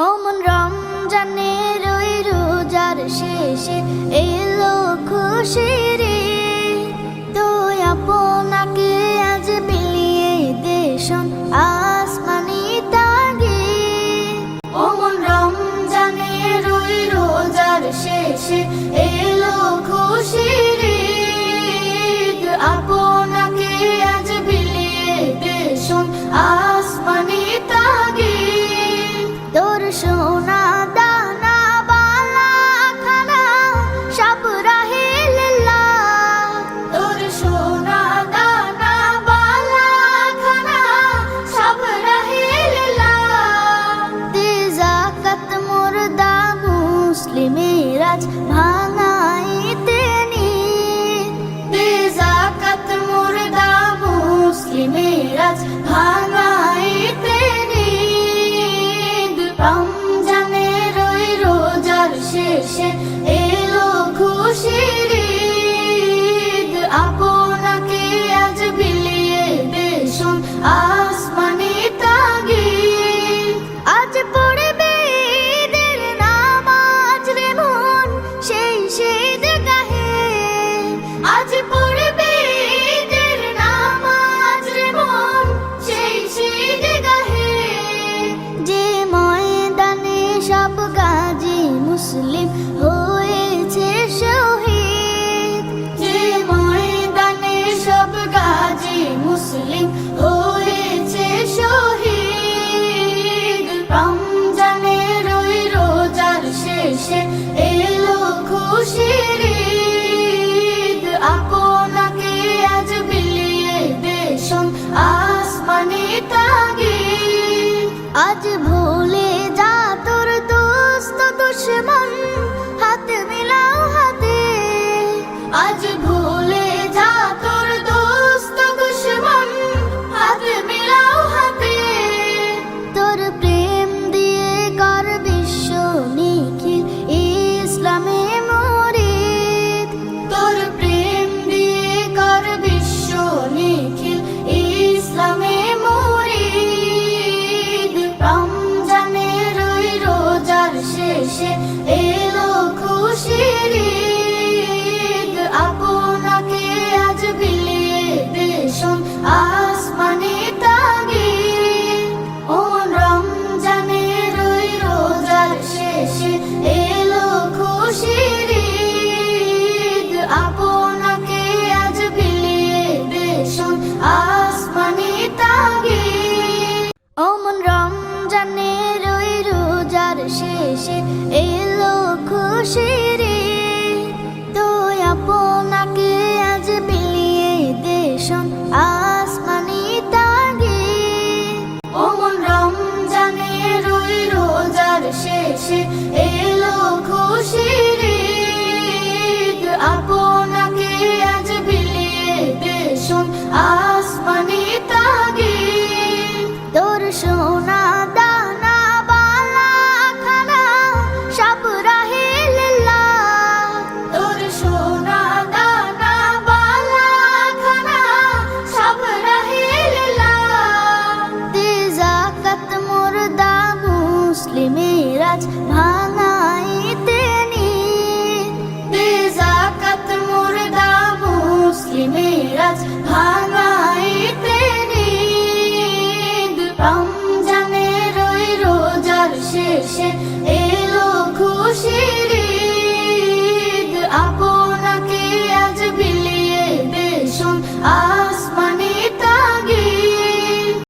অমন রমজানের রই রোজার শেষে এলো খুশি রে তুই আপনাকে আজ বিলিয়ে দেশন আসমানি তাগে। অমন রমজানের রই রোজার শেষে মুসলিমেরাজ ভাঙাইতে বেজাকাত মুর্দা মুসলিমেরাজ ভাঙাইতে রমজানের রোজার শেষে এলো খুশির আজ ভুলে যা তোর দোস্ত দুশ্মন হাত মিলাও হাতে। আজ ভুলে ভেসে এলো খুশি।